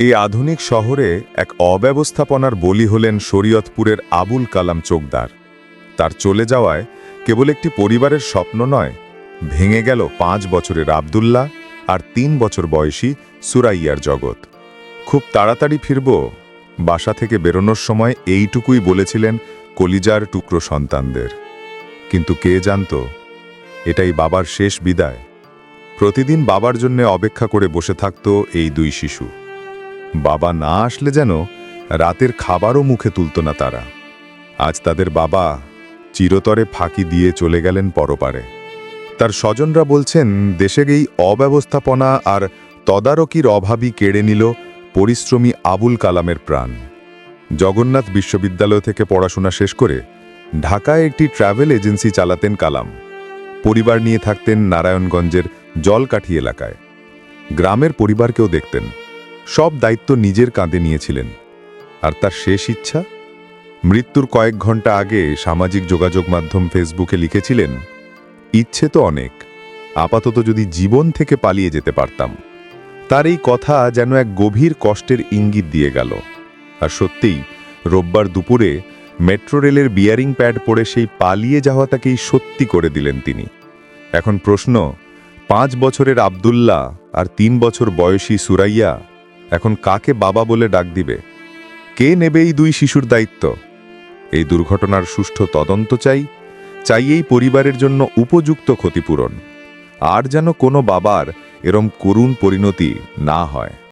এই আধুনিক শহরে এক অব্যবস্থাপনার বলি হলেন শরীয়তপুরের আবুল কালাম চোকদার। তার চলে যাওয়ায় কেবল একটি পরিবারের স্বপ্ন নয়, ভেঙে গেল পাঁচ বছরের আবদুল্লাহ আর তিন বছর বয়সী সুরাইয়ার জগৎ। খুব তাড়াতাড়ি ফিরব, বাসা থেকে বেরোনোর সময় এইটুকুই বলেছিলেন কলিজার টুকরো সন্তানদের। কিন্তু কে জানত, এটাই বাবার শেষ বিদায়। প্রতিদিন বাবার জন্য অপেক্ষা করে বসে থাকত এই দুই শিশু। বাবা না আসলে যেন রাতের খাবারও মুখে তুলত না তারা। আজ তাদের বাবা চিরতরে ফাঁকি দিয়ে চলে গেলেন পরপারে। তার স্বজনরা বলছেন দেশে এই অব্যবস্থাপনা আর তদারকির অভাবই কেড়ে নিল পরিশ্রমী আবুল কালামের প্রাণ। জগন্নাথ বিশ্ববিদ্যালয় থেকে পড়াশোনা শেষ করে ঢাকায় একটি ট্রাভেল এজেন্সি চালাতেন কালাম। পরিবার নিয়ে থাকতেন নারায়ণগঞ্জের জলকাঠি এলাকায়। গ্রামের পরিবারকেও দেখতেন। সব দায়িত্ব নিজের কাঁধে নিয়েছিলেন। আর তার শেষ ইচ্ছা? মৃত্যুর কয়েক ঘণ্টা আগে সামাজিক যোগাযোগ মাধ্যম ফেসবুকে লিখেছিলেন, ইচ্ছে তো অনেক, আপাতত যদি জীবন থেকে পালিয়ে যেতে পারতাম। তার এই কথা যেন এক গভীর কষ্টের ইঙ্গিত দিয়ে গেল। আর সত্যিই, রোববার দুপুরে মেট্রো রেলের বিয়ারিং প্যাড পড়ে সেই পালিয়ে যাওয়াটাকেই সত্যি করে দিলেন তিনি। এখন প্রশ্ন, পাঁচ বছরের আবদুল্লাহ আর তিন বছর বয়সী সুরাইয়া এখন কাকে বাবা বলে ডাক দিবে? কে নেবে এই দুই শিশুর দায়িত্ব? এই দুর্ঘটনার সুষ্ঠু তদন্ত চাই চাই এই পরিবারের জন্য উপযুক্ত ক্ষতিপূরণ। আর যেন কোনো বাবার এরম করুণ পরিণতি না হয়।